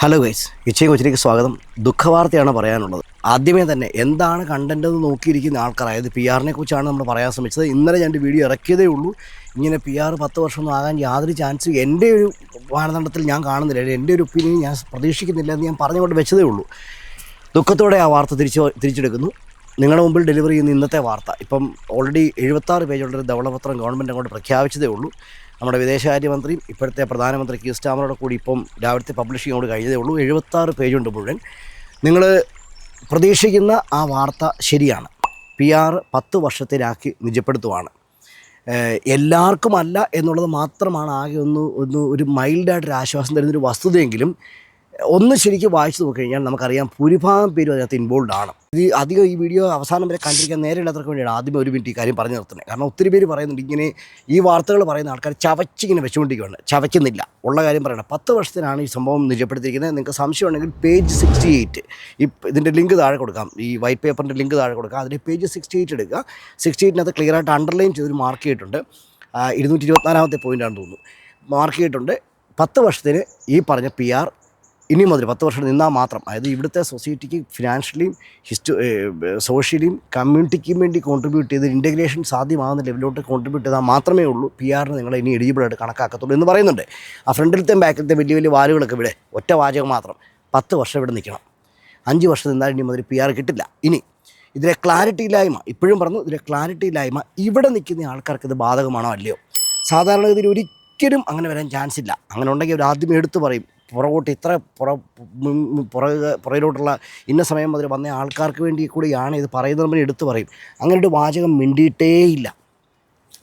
Hello guys ഇച്ചയും കൊച്ചിലേക്ക് സ്വാഗതം. ദുഃഖവാർത്തയാണ് പറയാനുള്ളത്. ആദ്യമേ തന്നെ എന്താണ് കണ്ടന്റ് എന്ന് നോക്കിയിരിക്കുന്ന ആൾക്കാർ അതായത് പി ആറിനെ കുറിച്ചാണ് നമ്മൾ പറയാൻ ശ്രമിച്ചത്. ഇന്നലെ ഞാൻ വീഡിയോ ഇറക്കിയതേ ഉള്ളൂ. ഇങ്ങനെ പി ആർ പത്ത് വർഷമൊന്നും ആകാൻ യാതൊരു ചാൻസും എന്റെ ഒരു മാനദണ്ഡത്തിൽ ഞാൻ കാണുന്നില്ല. എന്റെ ഒരു ഒപ്പീനിയൻ ഞാൻ പ്രതീക്ഷിക്കുന്നില്ല എന്ന് ഞാൻ പറഞ്ഞുകൊണ്ട് വെച്ചതേ ഉള്ളൂ. ദുഃഖത്തോടെ ആ വാർത്ത തിരിച്ചു തിരിച്ചെടുക്കുന്നു. നിങ്ങളുടെ മുമ്പിൽ ഡെലിവറി ചെയ്യുന്ന ഇന്നത്തെ വാർത്ത. ഇപ്പം ഓൾറെഡി എഴുപത്താറ് പേജുള്ളൊരു ധവളപത്രം ഗവൺമെന്റ് അങ്ങോട്ട് പ്രഖ്യാപിച്ചതേ ഉള്ളൂ. നമ്മുടെ വിദേശകാര്യമന്ത്രിയും ഇപ്പോഴത്തെ പ്രധാനമന്ത്രി കീസ് സ്റ്റാമറോടെ കൂടി ഇപ്പം രാവിലത്തെ പബ്ലിഷിങ്ങോട് കഴിഞ്ഞതേ ഉള്ളൂ. എഴുപത്താറ് പേജുണ്ട് മുഴുവൻ. നിങ്ങൾ പ്രതീക്ഷിക്കുന്ന ആ വാർത്ത ശരിയാണ്. പി ആർ പത്ത് വർഷത്തിലാക്കി നിജപ്പെടുത്തുവാണ്. എല്ലാവർക്കുമല്ല എന്നുള്ളത് മാത്രമാണ് ആകെ ഒന്ന് ഒന്ന് ഒരു മൈൽഡായിട്ടൊരു ആശ്വാസം തരുന്നൊരു വസ്തുതയെങ്കിലും ഒന്ന് ശരിക്കും വായിച്ചു നോക്കിക്കഴിഞ്ഞാൽ നമുക്കറിയാം ഭൂരിഭാഗം പേരും അതിനകത്ത് ഇൻവോൾവ് ആണ്. ഇത് അധികം ഈ വീഡിയോ അവസാനം വരെ കണ്ടിരിക്കാൻ നേരെയുള്ളവർക്ക് വേണ്ടിയാണ് ആദ്യം ഒരു മിനിറ്റ് ഈ കാര്യം പറഞ്ഞു നിർത്തുന്നത്. കാരണം ഒത്തിരി പേര് പറയുന്നുണ്ട് ഇങ്ങനെ ഈ വാർത്തകൾ പറയുന്ന ആൾക്കാർ ചവച്ചിങ്ങനെ വെച്ചുകൊണ്ടിരിക്കുകയാണ് ചവയ്ക്കുന്നില്ല. ഉള്ള കാര്യം പറയണം. പത്ത് വർഷത്തിനാണ് ഈ സംഭവം നിജപ്പെടുത്തിയിരിക്കുന്നത്. നിങ്ങൾക്ക് സംശയം ഉണ്ടെങ്കിൽ പേജ് സിക്സ്റ്റി എയ്റ്റ് ഈ ഇതിന്റെ ലിങ്ക് താഴെ കൊടുക്കാം. ഈ വൈറ്റ് പേപ്പറിന്റെ ലിങ്ക് താഴെ കൊടുക്കാം. അതിന്റെ പേജ് സിക്സ്റ്റി എയ്റ്റ് എടുക്കുക. സിക്സ്റ്റി എയ്റ്റിനകത്ത് ക്ലിയർ ആയിട്ട് അണ്ടർലൈൻ ചെയ്തൊരു മാർക്ക് ചെയ്തിട്ടുണ്ട്. ഇരുന്നൂറ്റി ഇരുപത്തിനാലാമത്തെ പോയിന്റാണെന്ന് തോന്നുന്നു. മാർക്ക് ചെയ്തിട്ടുണ്ട്. പത്ത് വർഷത്തിന് ഈ പറഞ്ഞ പി ആർ ഇനി മുതൽ പത്ത് വർഷം നിന്നാൽ മാത്രം. അതായത് ഇവിടുത്തെ സൊസൈറ്റിക്ക് ഫിനാൻഷ്യലിയും ഹിസ്റ്റോ സോഷ്യലിയും കമ്മ്യൂണിറ്റിക്കും വേണ്ടി കോൺട്രിബ്യൂട്ട് ചെയ്ത് ഇന്റഗ്രേഷൻ സാധ്യമാകുന്ന ലെവലിലോട്ട് കോൺട്രിബ്യൂട്ട് ചെയ്താൽ മാത്രമേ ഉള്ളൂ. പി ആറിന് നിങ്ങളെ ഇനി എലിജിബിളായിട്ട് കണക്കാക്കത്തുള്ളൂ എന്ന് പറയുന്നുണ്ട്. ആ ഫ്രണ്ടിലത്തെ ബാക്കിലത്തെ വലിയ വലിയ വാലുകളൊക്കെ ഇവിടെ ഒറ്റ വാചകം മാത്രം. പത്ത് വർഷം ഇവിടെ നിൽക്കണം. അഞ്ച് വർഷം നിന്നാൽ ഇനി മുതൽ പി ആർ കിട്ടില്ല. ഇനി ഇതിലെ ക്ലാരിറ്റി ഇല്ലായ്മ ഇപ്പോഴും പറഞ്ഞു ഇതിലെ ക്ലാരിറ്റി ഇല്ലായ്മ ഇവിടെ നിൽക്കുന്ന ആൾക്കാർക്ക് ഇത് ബാധകമാണോ അല്ലയോ? സാധാരണഗതിയിൽ ഒരിക്കലും അങ്ങനെ വരാൻ ചാൻസ് ഇല്ല. അങ്ങനെ ഉണ്ടെങ്കിൽ അവർ ആദ്യം എടുത്തു പറയും. പുറകോട്ട് ഇത്ര പുറ പുറക പുറകിലോട്ടുള്ള ഇന്ന സമയം മുതൽ വന്ന ആൾക്കാർക്ക് വേണ്ടി കൂടിയാണ് ഇത് പറയുന്നത് നമ്മൾ എടുത്തു പറയും. അങ്ങനെ ഒരു വാചകം മിണ്ടിയിട്ടേയില്ല.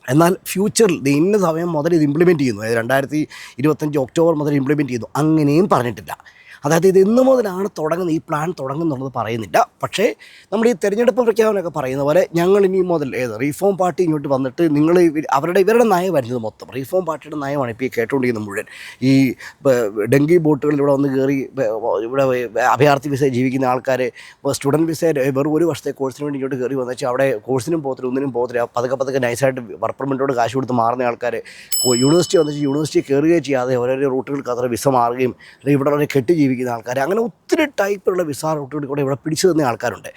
എന്നാൽ ഫ്യൂച്ചറിൽ ഇത് ഇന്ന സമയം മുതൽ ഇത് ഇംപ്ലിമെന്റ് ചെയ്യുന്നു. രണ്ടായിരത്തി ഇരുപത്തഞ്ച് ഒക്ടോബർ മുതൽ ഇംപ്ലിമെന്റ് ചെയ്യുന്നു. അങ്ങനെയും പറഞ്ഞിട്ടില്ല. അതായത് ഇത് ഇന്ന് മുതലാണ് തുടങ്ങുന്നത് ഈ പ്ലാൻ തുടങ്ങുന്നുള്ളത് പറയുന്നില്ല. പക്ഷേ നമ്മൾ ഈ തെരഞ്ഞെടുപ്പ് പ്രഖ്യാപനമൊക്കെ പറയുന്ന പോലെ ഞങ്ങൾ ഇനി മുതൽ ഏത് റീഫോം പാർട്ടി ഇങ്ങോട്ട് വന്നിട്ട് നിങ്ങൾ അവരുടെ ഇവരുടെ നയം വരുന്നത് മൊത്തം. റീഫോം പാർട്ടിയുടെ നയമാണ് ഇപ്പോൾ ഈ കേട്ടുകൊണ്ടിരിക്കുന്നത് മുഴുവൻ. ഈ ഡെങ്കി ബോട്ടുകളിൽ ഇവിടെ വന്ന് കയറി ഇവിടെ അഭയാർത്ഥി വിസ ജീവിക്കുന്ന ആൾക്കാർ സ്റ്റുഡന്റ് വിസ വെറും ഒരു വർഷത്തെ കോഴ്സിന് വേണ്ടി ഇങ്ങോട്ട് കയറി വന്നു അവിടെ കോഴ്സിനും പോകത്തില്ല ഒന്നിനും പോകത്തില്ല. പതുക്കെ പതുക്കെ നൈസായിട്ട് വർക്ക് പെർമിറ്റോട് കാശ് കൊടുത്ത് മാറുന്ന ആൾക്കാർ യൂണിവേഴ്സിറ്റി വന്നിട്ട് യൂണിവേഴ്സിറ്റി കയറുകയും ചെയ്യാതെ ഓരോരോ റൂട്ടുകൾക്ക് അത്ര വിസ മാറുകയും ഇവിടെ വളരെ കെട്ടി ജീവിക്കുന്ന ആൾക്കാർ അങ്ങനെ ഒത്തിരി ടൈപ്പിലുള്ള വിസ റൂട്ടുകളിൽ കൂടെ ഇവിടെ പിടിച്ചു തന്ന ആൾക്കാരുണ്ട്.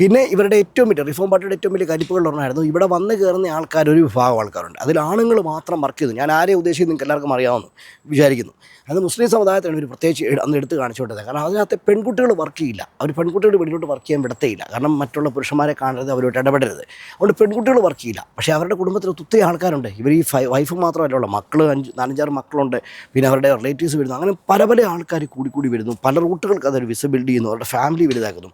പിന്നെ ഇവരുടെ ഏറ്റവും വലിയ റിഫോം പാർട്ടിയുടെ ഏറ്റവും വലിയ കരിപ്പുകൾ പറഞ്ഞായിരുന്നു ഇവിടെ വന്ന് കയറുന്ന ആൾക്കാർ ഒരു വിഭാഗം ആൾക്കാരുണ്ട്. അതിൽ ആണുങ്ങൾ മാത്രം വർക്ക് ചെയ്തു. ഞാൻ ആരെ ഉദ്ദേശിച്ച് നിങ്ങൾക്ക് എല്ലാവർക്കും അറിയാമെന്ന് വിചാരിക്കുന്നു. അത് മുസ്ലിം സമുദായത്തിലാണ് ഒരു പ്രത്യേകിച്ച് അന്ന് എടുത്ത് കാണിച്ചുകൊണ്ടത്. കാരണം അതിനകത്ത് പെൺകുട്ടികൾ വർക്ക് ചെയ്യില്ല. അവർ പെൺകുട്ടികൾ വെളിയിലോട്ട് വർക്ക് ചെയ്യാൻ വിടത്തേയില്ല. കാരണം മറ്റുള്ള പുരുഷന്മാരെ കാണരുത് അവരോട്ട് ഇടപെടരുത്. അതുകൊണ്ട് പെൺകുട്ടികൾ വർക്ക് ചെയ്യില്ല. പക്ഷേ അവരുടെ കുടുംബത്തിൽ ഒത്തിരി ആൾക്കാരുണ്ട്. ഇവർ ഈ വൈഫ് മാത്രമല്ല മക്കൾ അഞ്ച് നാലഞ്ചാറ് മക്കളുണ്ട്. പിന്നെ അവരുടെ റിലേറ്റീവ്സ് വരുന്നു. അങ്ങനെ പല പല ആൾക്കാർ കൂടി കൂടി വരുന്നു. പല റൂട്ടുകൾക്ക് അതൊരു വിസിബിലിറ്റി ചെയ്യുന്നു. അവരുടെ ഫാമിലി വലുതാക്കുന്നു.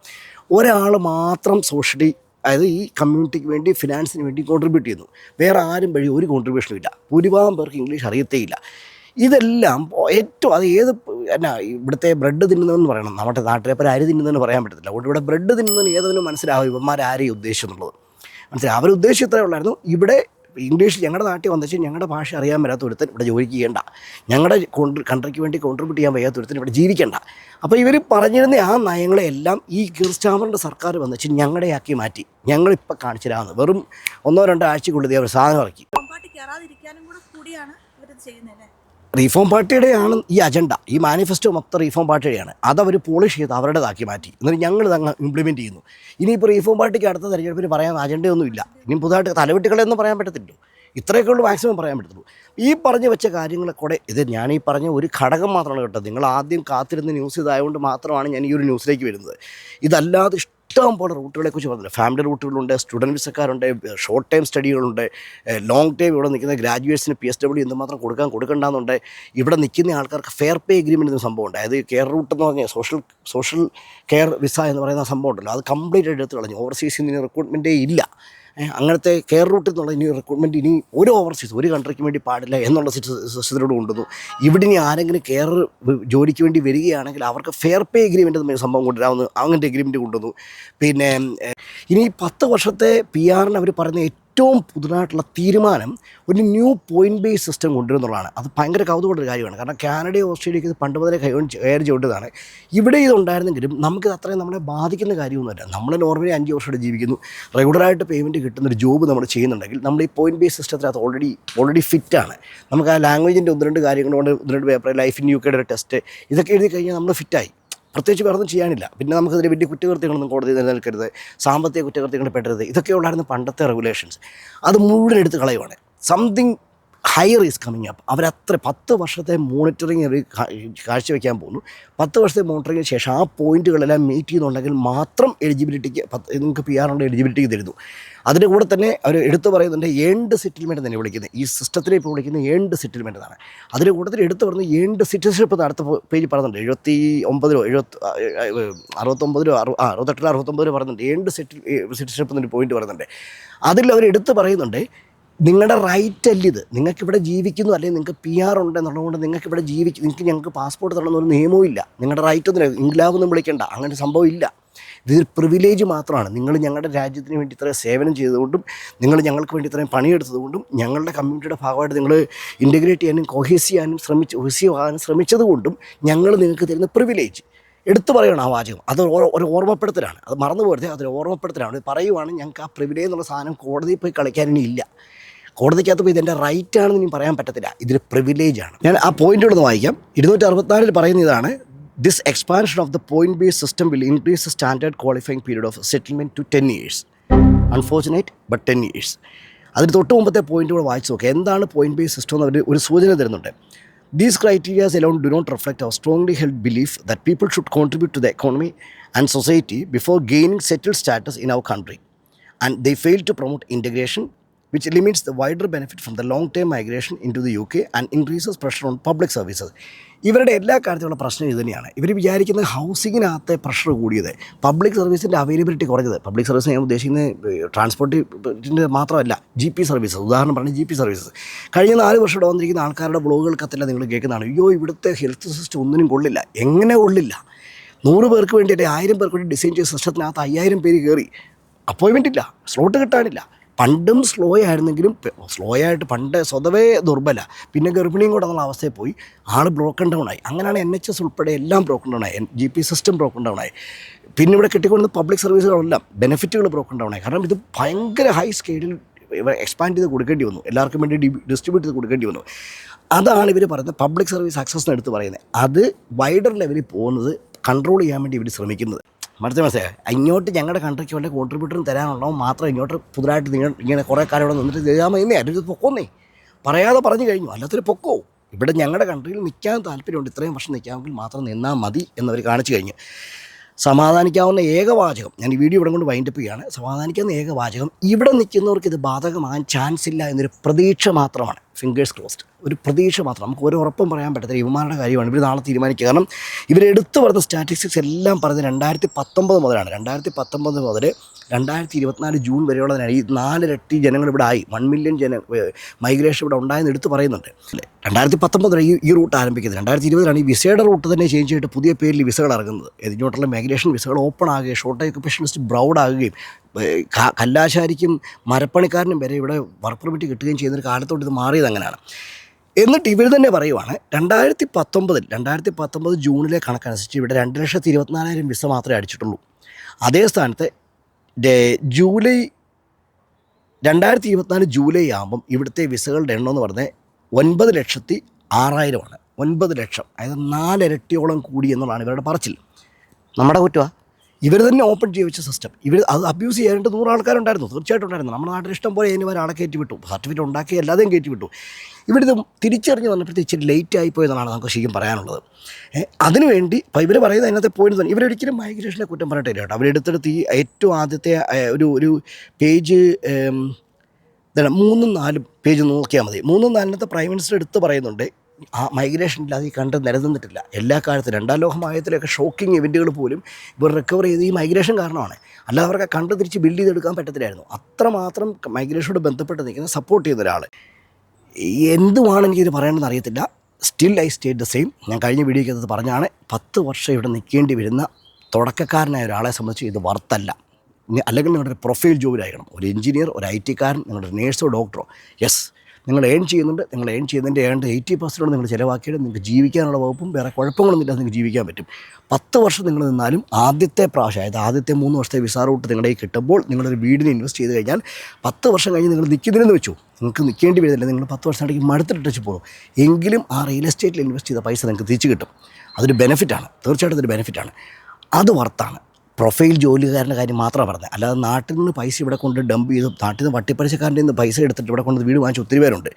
ഒരാൾ മാത്രം സോഷ്യലി അതായത് ഈ കമ്മ്യൂണിറ്റിക്ക് വേണ്ടി ഫിനാൻസിന് വേണ്ടി കോൺട്രിബ്യൂട്ട് ചെയ്യുന്നു. വേറെ ആരും വഴി ഒരു കോൺട്രിബ്യൂഷനും ഇല്ല. ഭൂരിഭാഗം പേർക്ക് ഇംഗ്ലീഷ് അറിയത്തേയില്ല. ഇതെല്ലാം ഏറ്റവും അത് ഏത് എന്നാ ഇവിടുത്തെ ബ്രെഡ് തിന്നുന്നതെന്ന് പറയണം. നമ്മുടെ നാട്ടിലെ പേര് അരി തിന്നുന്നതെന്ന് പറയാൻ പറ്റത്തില്ല. അതുകൊണ്ട് ഇവിടെ ബ്രെഡ് തിന്നുന്നതിന് ഏതെങ്കിലും മനസ്സിലാവും ഇവന്മാർ ആരെയും ഉദ്ദേശം എന്നുള്ളത് മനസ്സിലായി അവർ ഉദ്ദേശം ഇത്രയേ ഉള്ളായിരുന്നു. ഇവിടെ ഇംഗ്ലീഷ് ഞങ്ങളുടെ നാട്ടിൽ വന്നു വെച്ചാൽ ഞങ്ങളുടെ ഭാഷ അറിയാൻ വരാത്ത ഒരുത്തൻ ഇവിടെ ജോലിക്ക് ചെയ്യേണ്ട. ഞങ്ങളുടെ കോൺട്രി കൺട്രിക്ക് വേണ്ടി കോൺട്രിബ്യൂട്ട് ചെയ്യാൻ വയ്യാത്ത ഒരുത്തൻ ഇവിടെ ജീവിക്കേണ്ട. അപ്പോൾ ഇവർ പറഞ്ഞിരുന്ന ആ നയങ്ങളെല്ലാം ഈ കിർസ്റ്റാമറിന്റെ സർക്കാർ വന്നു വെച്ചാൽ ഞങ്ങളുടെയാക്കി മാറ്റി. ഞങ്ങളിപ്പോൾ കാണിച്ചിരാന്ന് വെറും ഒന്നോ രണ്ടോ ആഴ്ചക്കുള്ളിൽ അവർ സാധനം ഇറക്കി. കൂടിയാണ് ചെയ്യുന്നത് റീഫോം പാർട്ടിയുടെയാണ് ഈ അജണ്ട. ഈ മാനിഫെസ്റ്റോ മൊത്തം റീഫോം പാർട്ടിയുടെയാണ്. അതവർ പോളിഷ് ചെയ്ത് അവരുടേതാക്കി മാറ്റി. എന്നിട്ട് ഞങ്ങൾ അങ്ങ് ഇംപ്ലിമെന്റ് ചെയ്യുന്നു. ഇനിയിപ്പോൾ റീഫോം പാർട്ടിക്ക് അടുത്ത തെരഞ്ഞെടുപ്പിന് പറയാൻ അജണ്ടയൊന്നുമില്ല. ഇനി പുതുതായിട്ട് തലവെട്ടികളെന്നും പറയാൻ പറ്റത്തില്ലല്ലോ. ഇത്രയൊക്കെ ഉള്ളൂ മാക്സിമം പറയാൻ പറ്റത്തുള്ളൂ. ഈ പറഞ്ഞു വെച്ച കാര്യങ്ങളെ കൂടെ ഇത് ഞാൻ ഈ പറഞ്ഞ ഒരു ഘടകം മാത്രമാണ് കേട്ടോ. നിങ്ങൾ ആദ്യം കാത്തിരുന്ന ന്യൂസ് ഇതായതുകൊണ്ട് മാത്രമാണ് ഞാൻ ഈ ഒരു ന്യൂസിലേക്ക് വരുന്നത്. ഇതല്ലാതെ ഇഷ്ടം പോലെ റൂട്ടുകളെ കുറിച്ച് പറഞ്ഞില്ല. ഫാമിലി റൂട്ടുകളുണ്ട് സ്റ്റുഡന്റ് വിസക്കാരുണ്ട് ഷോർട്ട് ടൈം സ്റ്റഡികളുണ്ട് ലോങ് ടൈം ഇവിടെ നിൽക്കുന്ന ഗ്രാജുവേറ്റ്സിന് പി എസ് ഡബ്ല്യു എന്തുമാത്രം കൊടുക്കാൻ കൊടുക്കണ്ടെന്നുണ്ട്. ഇവിടെ നിൽക്കുന്ന ആൾക്കാർക്ക് ഫെയർ പേ എഗ്രിമെന്റ് എന്ന സംഭവം ഉണ്ട് അതായത് കെയർ റൂട്ട് എന്ന് പറഞ്ഞാൽ സോഷ്യൽ സോഷ്യൽ കെയർ വിസ എന്ന് പറയുന്ന സംഭവം ഉണ്ടല്ലോ അത് കംപ്ലീറ്റ് എടുത്ത് കളഞ്ഞു. ഓവർസീസിൽ നിന്ന് റിക്രൂട്ട്മെന്റേ ഇല്ല. അങ്ങനത്തെ കെയർ റൂട്ടിൽ നിന്നുള്ള ഇനി റിക്രൂട്ട്മെന്റ് ഇനി ഒരു ഓവർസീസ് ഒരു കൺട്രിക്ക് വേണ്ടി പാടില്ല എന്നുള്ള സിസ്റ്റത്തിലൂടെ കൊണ്ടുവന്നു. ഇവിടെ ഇനി ആരെങ്കിലും കെയർ ജോലിക്ക് വേണ്ടി വരികയാണെങ്കിൽ അവർക്ക് ഫെയർ പേ എഗ്രിമെന്റ് സംഭവം കൊണ്ടുവരാമെന്ന് അങ്ങനത്തെ എഗ്രിമെന്റ് കൊണ്ടുവന്നു. പിന്നെ ഇനി പത്ത് വർഷത്തെ പി ആറിന് അവർ പറയുന്ന ഏറ്റവും പുതുതായിട്ടുള്ള തീരുമാനം ഒരു ന്യൂ പോയിന്റ് ബേസ് സിസ്റ്റം കൊണ്ടുവരുന്നുള്ളതാണ്. അത് ഭയങ്കര കൗതുകമുള്ള കാര്യമാണ്. കാരണം കാനഡയും ഓസ്ട്രേലിയയ്ക്ക് ഇത് പണ്ട് മുതലേ കൈ കയറി ചോട്ടതാണ് ഇവിടെ ഇതുണ്ടായിരുന്നെങ്കിലും നമുക്കിത് അത്രയും നമ്മളെ ബാധിക്കുന്ന കാര്യമൊന്നുമല്ല. നമ്മൾ നോർമലി അഞ്ച് വർഷമായിട്ട് ജീവിക്കുന്നു. റെഗുലറായിട്ട് പേയ്മെന്റ് കിട്ടുന്ന ഒരു ജോബ് നമ്മൾ ചെയ്യുന്നുണ്ടെങ്കിൽ നമ്മൾ ഈ പോയിന്റ് ബേസ് സിസ്റ്റത്തിനകത്ത് ഓൾറെഡി ഓൾറെഡി ഫിറ്റാണ് നമുക്ക് ആ ലാംഗ്വേജിന്റെ ഒന്ന് രണ്ട് കാര്യങ്ങൾ ഒന്ന് രണ്ട് പേപ്പർ ലൈഫ് ഇൻ യു കെയുടെ ടെസ്റ്റ് ഇതൊക്കെ എഴുതി കഴിഞ്ഞാൽ നമ്മൾ ഫിറ്റായി പ്രത്യേകിച്ച് വേറൊന്നും ചെയ്യാനില്ല. പിന്നെ നമുക്കതിൽ വലിയ കുറ്റകൃത്യങ്ങളൊന്നും കോടതി നിലനിൽക്കരുത്. സാമ്പത്തിക കുറ്റകൃത്യങ്ങൾ പെട്ടരുത് ഇതൊക്കെ ഉള്ളായിരുന്നു പണ്ടത്തെ റെഗുലേഷൻസ് അത് മുഴുവൻ എടുത്ത് കളയുവാണ്. Something higher is coming up അവരത്ര പത്ത് വർഷത്തെ മോണിറ്ററിങ് കാഴ്ചവെക്കാൻ പോകുന്നു. പത്ത് വർഷത്തെ മോണിറ്ററിങ്ങിന് ശേഷം ആ പോയിന്റുകളെല്ലാം മീറ്റ് ചെയ്യുന്നുണ്ടെങ്കിൽ മാത്രം എലിജിബിലിറ്റിക്ക് പത്ത് നിങ്ങൾക്ക് പി ആറിന്റെ എലിജിബിലിറ്റിക്ക് തരുന്നു. അതിന്റെ കൂടെ തന്നെ അവർ എടുത്തു പറയുന്നുണ്ട് ഏണ്ട് സെറ്റിൽമെന്റ് തന്നെ വിളിക്കുന്നത്. ഈ സിസ്റ്റത്തിനെ ഇപ്പോൾ വിളിക്കുന്ന ഏണ്ട് സെറ്റിൽമെന്റ് എന്നാണ്. അതിന്റെ കൂട്ടത്തിൽ എടുത്തു പറഞ്ഞ് ഏണ്ട് സിറ്റിസൺഷിപ്പ് അടുത്ത പേജ് പറയുന്നുണ്ട്. എഴുപത്തി ഒമ്പതിലോ എഴുപത്തി അറുപത്തൊമ്പതിലോ അറു ആ അറുപത്തെട്ടിലോ അറുപത്തൊമ്പതിലോ പറയുന്നുണ്ട്. ഏണ്ട് സെറ്റിൽ സിറ്റിസൺഷിപ്പ് എന്നൊരു പോയിന്റ് പറയുന്നുണ്ട്. അതിൽ അവർ എടുത്തു പറയുന്നുണ്ട് നിങ്ങളുടെ റൈറ്റ് അല്ല ഇത്? നിങ്ങൾക്ക് ഇവിടെ ജീവിക്കുന്നു അല്ലെങ്കിൽ നിങ്ങൾക്ക് പി ആർ ഉണ്ട് എന്നുള്ളതുകൊണ്ട് നിങ്ങൾക്ക് ഇവിടെ ജീവിക്കും നിങ്ങൾക്ക് ഞങ്ങൾക്ക് പാസ്പോർട്ട് തരണമെന്ന് ഒരു നിയമവും ഇല്ല. നിങ്ങളുടെ റൈറ്റ് ഒന്നും ഇംഗ്ലാവൊന്നും വിളിക്കേണ്ട. അങ്ങനെ സംഭവം ഇല്ല. ഇതൊരു പ്രിവിലേജ് മാത്രമാണ്. നിങ്ങൾ ഞങ്ങളുടെ രാജ്യത്തിന് വേണ്ടി ഇത്രയും സേവനം ചെയ്തുകൊണ്ടും നിങ്ങൾ ഞങ്ങൾക്ക് വേണ്ടി ഇത്രയും പണിയെടുത്തതുകൊണ്ടും ഞങ്ങളുടെ കമ്മ്യൂണിറ്റിയുടെ ഭാഗമായിട്ട് നിങ്ങൾ ഇന്റഗ്രേറ്റ് ചെയ്യാനും കൊഹേസ് ചെയ്യാനും ശ്രമിച്ച് കൊഹേസീവ് ആകാനും ശ്രമിച്ചതുകൊണ്ടും ഞങ്ങൾ നിങ്ങൾക്ക് തരുന്ന പ്രിവിലേജ് എടുത്തു പറയണം ആ വാചകം. അത് ഒരു- ഓർമ്മപ്പെടുത്തലാണ്. അത് മറന്നു പോരുത് അതൊരു ഓർമ്മപ്പെടുത്തലാണ്. പറയുവാണെങ്കിൽ പറയുവാണ് ഞങ്ങൾക്ക് ആ പ്രിവിലേജ് എന്നുള്ള സാധനം കോടതിയിൽ പോയി ഇല്ല. കോടതിക്കകത്ത് പോയി ഇതെന്റെ റൈറ്റ് ആണെന്ന് ഇനി പറയാൻ പറ്റത്തില്ല. ഇതൊരു പ്രിവിലേജ് ആണ്. ഞാൻ ആ പോയിന്റ് ഒന്ന് വായിക്കാം. ഇരുന്നൂറ്റി അറുപത്തിനാലിൽ പറയുന്ന ഇതാണ് this expansion of the point base system will increase the standard qualifying period of settlement to ten years unfortunate but ten years അതിന് തൊട്ട് മുമ്പത്തെ പോയിന്റ് കൂടെ വായിച്ചു നോക്കുക എന്താണ് പോയിന്റ് ബേസ് സിസ്റ്റം എന്ന് അവർ ഒരു സൂചന തരുന്നുണ്ട്. These criterias alone do not reflect our strongly held belief that people should contribute to the economy and society before gaining settle status in our country and they fail to promote integration, which limits the wider benefit from the long term migration into the UK and increases pressure on public services. ഇവരുടെ എല്ലാ കാര്യത്തിലുള്ള പ്രശ്നം ഇത് തന്നെയാണ്. ഇവർ വിചാരിക്കുന്ന ഹൗസിങ്ങിനകത്തെ pressure കൂടിയത് public സർവീസിന്റെ അവൈലബിലിറ്റി കുറഞ്ഞത്. പബ്ലിക് സർവീസ് ഞാൻ ഉദ്ദേശിക്കുന്നത് ട്രാൻസ്പോർട്ടിന്റെ മാത്രമല്ല ജി പി സർവീസസ് ഉദാഹരണം പറഞ്ഞാൽ ജി പി സർവീസസ് കഴിഞ്ഞ നാല് വർഷം ഇവിടെ വന്നിരിക്കുന്ന ആൾക്കാരുടെ ബ്ലോഗുകൾക്കത്തല്ല നിങ്ങൾ കേൾക്കുന്നതാണ്. അയ്യോ ഇവിടുത്തെ ഹെൽത്ത് സിസ്റ്റം ഒന്നിനും കൊള്ളില്ല. എങ്ങനെ കൊള്ളില്ല? നൂറ് പേർക്ക് വേണ്ടി അല്ലെങ്കിൽ ആയിരം പേർക്ക് വേണ്ടി ഡിസൈൻ ചെയ്ത സിസ്റ്റത്തിനകത്ത് അയ്യായിരം പേര് കയറി അപ്പോയിൻമെന്റ് ഇല്ല. സ്ലോട്ട് കിട്ടാനില്ല. പണ്ടും സ്ലോ ആയിരുന്നെങ്കിലും സ്ലോ ആയിട്ട് പണ്ട് സ്വതവേ ദുർബല. പിന്നെ ഗർഭിണിയും കൂടെ എന്നുള്ള അവസ്ഥയിൽ പോയി. ആൾ ബ്രോക്കൺ ഡൗൺ ആയി. അങ്ങനെയാണ് എൻ എച്ച് എസ് ഉൾപ്പെടെ എല്ലാം ബ്രോക്കൺ ഡൗൺ ആയി. G P system broken down ആയി. പിന്നെ ഇവിടെ കിട്ടിക്കൊണ്ടുന്ന പബ്ലിക് സർവീസുകളെല്ലാം ബെനിഫിറ്റുകൾ ബ്രോക്കൺ ഡൗൺ ആയി. കാരണം ഇത് ഭയങ്കര ഹൈ സ്കെയിലിൽ എക്സ്പാൻഡ് ചെയ്ത് കൊടുക്കേണ്ടി വന്നു. എല്ലാവർക്കും വേണ്ടി ഡിസ്ട്രിബ്യൂട്ട് ചെയ്ത് കൊടുക്കേണ്ടി വന്നു. അതാണ് ഇവർ പറയുന്നത് പബ്ലിക് സർവീസ് എന്ന് എടുത്ത് പറയുന്നത്. അത് വൈഡർ ലെവലിൽ പോകുന്നത് കൺട്രോൾ ചെയ്യാൻ വേണ്ടി ഇവർ ശ്രമിക്കുന്നത്. മനസ്സിലായി മനസ്സിലായി? ഇങ്ങോട്ട് ഞങ്ങളുടെ കൺട്രിക്ക് വേണ്ട കോൺട്രിബ്യൂട്ടറും തരാനുള്ളവൻ മാത്രം ഇങ്ങോട്ട് പുതുതായിട്ട് നിങ്ങൾ ഇങ്ങനെ കുറേ കാലം ഇവിടെ നിന്നിട്ട് ചെയ്യാമെന്നേ അതിൽ പൊക്കോന്നേ. പറയാതെ പറഞ്ഞു കഴിഞ്ഞു. അല്ലാത്തൊരു പൊക്കോ. ഇവിടെ ഞങ്ങളുടെ കൺട്രിയിൽ നിൽക്കാൻ താല്പര്യമുണ്ട്. ഇത്രയും വർഷം നിൽക്കാമെങ്കിൽ മാത്രം നിന്നാൽ മതി എന്നവർ കാണിച്ചു കഴിഞ്ഞു. സമാധാനിക്കാവുന്ന ഏകവാചകം ഞാൻ ഈ വീഡിയോ ഇവിടെ കൊണ്ട് വൈൻഡപ്പ് ചെയ്യുകയാണ്. സമാധാനിക്കാവുന്ന ഏകവാചകം ഇവിടെ നിൽക്കുന്നവർക്ക് ഇത് ബാധകമാകാൻ ചാൻസ് ഇല്ല എന്നൊരു പ്രതീക്ഷ മാത്രമാണ്. ഫിംഗേഴ്സ് ക്ലോസ്ഡ് ഒരു പ്രതീക്ഷ മാത്രം. നമുക്ക് ഒരു ഉറപ്പും പറയാൻ പറ്റത്തില്ല. ഇവന്മാരുടെ കാര്യമാണ് ഇവർ നാളെ തീരുമാനിക്കുക. കാരണം ഇവരെടുത്ത് പറഞ്ഞ സ്റ്റാറ്റിസ്റ്റിക്സ് എല്ലാം പറഞ്ഞത് രണ്ടായിരത്തി പത്തൊമ്പത് മുതലാണ്. രണ്ടായിരത്തി പത്തൊമ്പത് മുതൽ രണ്ടായിരത്തി ഇരുപത്തിനാല് ജൂൺ വരെയുള്ളതിനാണ് ഈ നാലിരട്ടി ജനങ്ങൾ ഇവിടെ ആയി. വൺ മില്യൺ ജന മൈഗ്രേഷൻ ഇവിടെ ഉണ്ടായെന്ന് എടുത്ത് പറയുന്നുണ്ട്. രണ്ടായിരത്തി പത്തൊമ്പതിലാണ് ഈ ഈ റൂട്ട് ആരംഭിക്കുന്നത്. രണ്ടായിരത്തി ഇരുപതിലാണ് ഈ വിസയുടെ റൂട്ട് തന്നെ ചേഞ്ച് ചെയ്തിട്ട് പുതിയ പേരിൽ വിസകൾ ഇറങ്ങുന്നത്. ഇതിനോട്ടുള്ള മൈഗ്രേഷൻ വിസകൾ ഓപ്പൺ ആകുകയും ഷോർട്ട് ഓക്കുപേഷൻ ലിസ്റ്റ് ബ്രൗഡ് ആകുകയും കല്ലാശാരിക്കും മരപ്പണിക്കാരനും വരെ ഇവിടെ വർക്ക് പെർമിറ്റ് കിട്ടുകയും ചെയ്യുന്നൊരു കാലത്തോട്ട് ഇത് മാറിയത് അങ്ങനെയാണ്. എന്നിട്ട് ഇവർ തന്നെ പറയുവാണ് രണ്ടായിരത്തി പത്തൊമ്പതിൽ രണ്ടായിരത്തി പത്തൊമ്പത് ജൂണിലെ കണക്കനുസരിച്ച് ഇവിടെ രണ്ട് ലക്ഷത്തി ഇരുപത്തിനാലായിരം വിസ മാത്രമേ അടിച്ചിട്ടുള്ളൂ. അതേ സ്ഥാനത്ത് ഡേ- ജൂലൈ രണ്ടായിരത്തി ഇരുപത്തിനാല് ജൂലൈ ആകുമ്പം ഇവിടുത്തെ വിസകളുടെ എണ്ണം എന്ന് പറഞ്ഞാൽ ഒൻപത് ലക്ഷത്തി ആറായിരമാണ്. ഒൻപത് ലക്ഷം. അതായത് നാലിരട്ടിയോളം കൂടി എന്നുള്ളതാണ് ഇവരുടെ പറച്ചിൽ. നമ്മുടെ കുറ്റമാണ് ഇവർ തന്നെ ഓപ്പൺ ജീവിച്ച സിസ്റ്റം ഇവർ അത് അബ്യൂസ് ചെയ്യാനായിട്ട് നൂറ് ആൾക്കാരുണ്ടായിരുന്നു. തീർച്ചയായിട്ടും ഉണ്ടായിരുന്നു. നമ്മുടെ നാട്ടിൽ ഇഷ്ടം പോലെ അതിന് ഒരാളെ കയറ്റി വിട്ടു. സർട്ടിഫിക്കറ്റ് ഉണ്ടാക്കി എല്ലാതെയും കയറ്റി വിട്ടു. ഇവിടുത്തെ തിരിച്ചറിഞ്ഞ് വന്നപ്പോഴത്തെ ഇച്ചിരി ലേറ്റ് ആയിപ്പോയെന്നാണ് നമുക്ക് ശരിക്കും പറയാനുള്ളത്. അതിനുവേണ്ടി ഇപ്പോൾ ഇവർ പറയുന്നത് അതിനകത്തെ പോയിന്റ് തന്നെ ഇവരൊരിക്കലും മൈഗ്രേഷനെ കുറ്റം പറഞ്ഞിട്ടില്ല കേട്ടോ. അവരെടുത്തെടുത്ത് ഈ ഏറ്റവും ആദ്യത്തെ ഒരു ഒരു പേജ് ഇതാണ് മൂന്നും നാലും പേജ് നോക്കിയാൽ മതി. മൂന്നും നാലിനകത്ത് പ്രൈം മിനിസ്റ്റർ എടുത്ത് പറയുന്നുണ്ട്. ആ മൈഗ്രേഷൻ ഇല്ലാതെ ഈ കണ്ട് നിലനിന്നിട്ടില്ല. എല്ലാ കാലത്തും രണ്ടാം ലോകമായത്തിലൊക്കെ ഷോക്കിംഗ് ഇവന്റുകൾ പോലും ഇവർ റിക്കവർ ചെയ്ത് ഈ മൈഗ്രേഷൻ കാരണമാണ്. അല്ലാതെ അവർക്ക് കണ്ട് തിരിച്ച് ബിൽഡ് ചെയ്തെടുക്കാൻ പറ്റത്തില്ലായിരുന്നു. അത്രമാത്രം മൈഗ്രേഷനോട് ബന്ധപ്പെട്ട് നിൽക്കുന്ന സപ്പോർട്ട് ചെയ്യുന്ന ഒരാൾ എന്തുമാണ് എനിക്കിത് പറയേണ്ടതെന്ന് അറിയത്തില്ല. Still I state the same ഞാൻ കഴിഞ്ഞ വീഡിയോയ്ക്ക് അത് പറഞ്ഞാണ്. പത്ത് വർഷം ഇവിടെ നിൽക്കേണ്ടി വരുന്ന തുടക്കക്കാരനായ ഒരാളെ സംബന്ധിച്ച് ഇത് വർത്തല്ല അല്ലെങ്കിൽ നിങ്ങളുടെ പ്രൊഫൈൽ ജോബിലായിരിക്കണം ഒരു എഞ്ചിനീയർ ഒരു ഐ ടിക്കാരൻ നിങ്ങളുടെ നേഴ്സോ ഡോക്ടറോ യെസ് നിങ്ങൾ ഏൺ ചെയ്യുന്നുണ്ട് നിങ്ങൾ ഏൺ ചെയ്യുന്നതിന്റെ ഏണ്ട് എയ്റ്റി പെർസെന്റോട് നിങ്ങൾ ചിലവാക്കിയിട്ട് നിങ്ങൾക്ക് ജീവിക്കാനുള്ള വകുപ്പും വേറെ കുഴപ്പങ്ങളൊന്നും ഇല്ലാതെ നിങ്ങൾക്ക് ജീവിക്കാൻ പറ്റും. പത്ത് വർഷം നിങ്ങൾ നിന്നാലും ആദ്യത്തെ പ്രാവശ്യം അതായത് ആദ്യത്തെ മൂന്ന് വർഷത്തെ വിസ റൂട്ട് നിങ്ങളുടെ കിട്ടുമ്പോൾ നിങ്ങളൊരു വീടിന് ഇൻവെസ്റ്റ് ചെയ്ത് കഴിഞ്ഞാൽ പത്ത് വർഷം കഴിഞ്ഞ് നിങ്ങൾ നിൽക്കുന്നതിന് വെച്ചു. നിങ്ങൾക്ക് നിൽക്കേണ്ടി വരുന്നില്ല നിങ്ങൾ പത്ത് വർഷത്തേക്ക് മടുത്തിട്ട് പോകും. എങ്കിലും ആ റിയൽ എസ്റ്റേറ്റിൽ ഇൻവെസ്റ്റ് ചെയ്ത പൈസ നിങ്ങൾക്ക് തിരിച്ചു കിട്ടും. അതൊരു ബെനിഫിറ്റാണ് തീർച്ചയായിട്ടും അതൊരു ബെനിഫിറ്റാണ് അത് വർത്താണ് പ്രൊഫൈൽ ജോലിക്കാരന്റെ കാര്യം മാത്രമാണ് പറഞ്ഞത്. അല്ലാതെ നാട്ടിൽ നിന്ന് പൈസ ഇവിടെ കൊണ്ട് ഡംപ് ചെയ്ത് നാട്ടിൽ നിന്ന് വട്ടിപ്പലിശക്കാരന്റെ നിന്ന് പൈസ എടുത്തിട്ട് ഇവിടെ കൊണ്ട് വീട് വാങ്ങിച്ച ഒത്തിരി പേരുണ്ട്.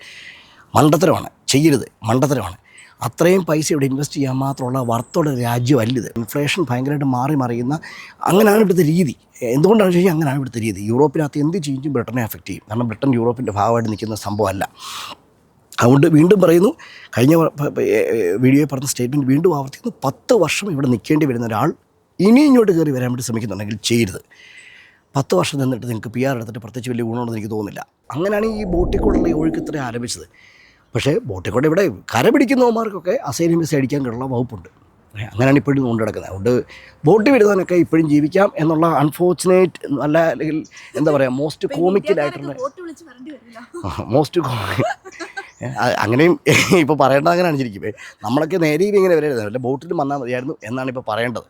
മണ്ടത്തരമാണ്. ചെയ്യരുത്. മണ്ടത്തരമാണ്. അത്രയും പൈസ ഇവിടെ ഇൻവെസ്റ്റ് ചെയ്യാൻ മാത്രമുള്ള വർത്തോടെ രാജ്യമല്ല ഇത് ഇൻഫ്ലേഷൻ ഭയങ്കരമായിട്ട് മാറി മറിയുന്ന അങ്ങനെയാണ് ഇവിടുത്തെ രീതി. എന്തുകൊണ്ടാണെന്ന് വെച്ച് കഴിഞ്ഞാൽ അങ്ങനെയാണ് ഇവിടുത്തെ രീതി. യൂറോപ്പിനകത്ത് എന്ത് ചേഞ്ചും ബ്രിട്ടനെ അഫക്റ്റ് ചെയ്യും. കാരണം ബ്രിട്ടൻ യൂറോപ്പിന്റെ ഭാഗമായിട്ട് നിൽക്കുന്ന സംഭവമല്ല. അതുകൊണ്ട് വീണ്ടും പറയുന്നു. കഴിഞ്ഞ വീഡിയോയിൽ പറഞ്ഞ സ്റ്റേറ്റ്മെന്റ് വീണ്ടും ആവർത്തിക്കുന്നു. പത്ത് വർഷം ഇവിടെ നിൽക്കേണ്ടി വരുന്ന ഒരാൾ ഇനി ഇങ്ങോട്ട് കയറി വരാൻ വേണ്ടി ശ്രമിക്കുന്നുണ്ടെങ്കിൽ ചെയ്യരുത്. പത്ത് വർഷം നിന്നിട്ട് നിങ്ങൾക്ക് പി ആർ എടുത്തിട്ട് പ്രത്യേകിച്ച് വലിയ ഗുണമുണ്ടെന്ന് എനിക്ക് തോന്നുന്നില്ല. അങ്ങനെയാണ് ഈ ബോട്ടിൽ കൂടെയുള്ള ഈ ഒഴുക്ക് ഇത്രയും ആരംഭിച്ചത്. പക്ഷേ ബോട്ടിൽ കൂടെ ഇവിടെ കര പിടിക്കുന്നവന്മാർക്കൊക്കെ അസൈൻ മിസ് അടിക്കാൻ കഴിയുള്ള വകുപ്പുണ്ട്. അങ്ങനെയാണ് ഇപ്പോഴും കൊണ്ടു കിടക്കുന്നത് അതുകൊണ്ട് ബോട്ട് വിടുന്നതിനൊക്കെ ഇപ്പോഴും ജീവിക്കാം എന്നുള്ള അൺഫോർച്ചുനേറ്റ് നല്ല അല്ലെങ്കിൽ എന്താ പറയുക മോസ്റ്റ് കോമിക്കലായിട്ടുള്ള മോസ്റ്റ് അങ്ങനെയും ഇപ്പോൾ പറയേണ്ടത് അങ്ങനെ അണിച്ചിരിക്കും നമ്മളൊക്കെ നേരെയും ഇങ്ങനെ വരരുത്. അല്ലെ ബോട്ടിൽ വന്നാൽ മതിയായിരുന്നു എന്നാണ് ഇപ്പോൾ പറയേണ്ടത്.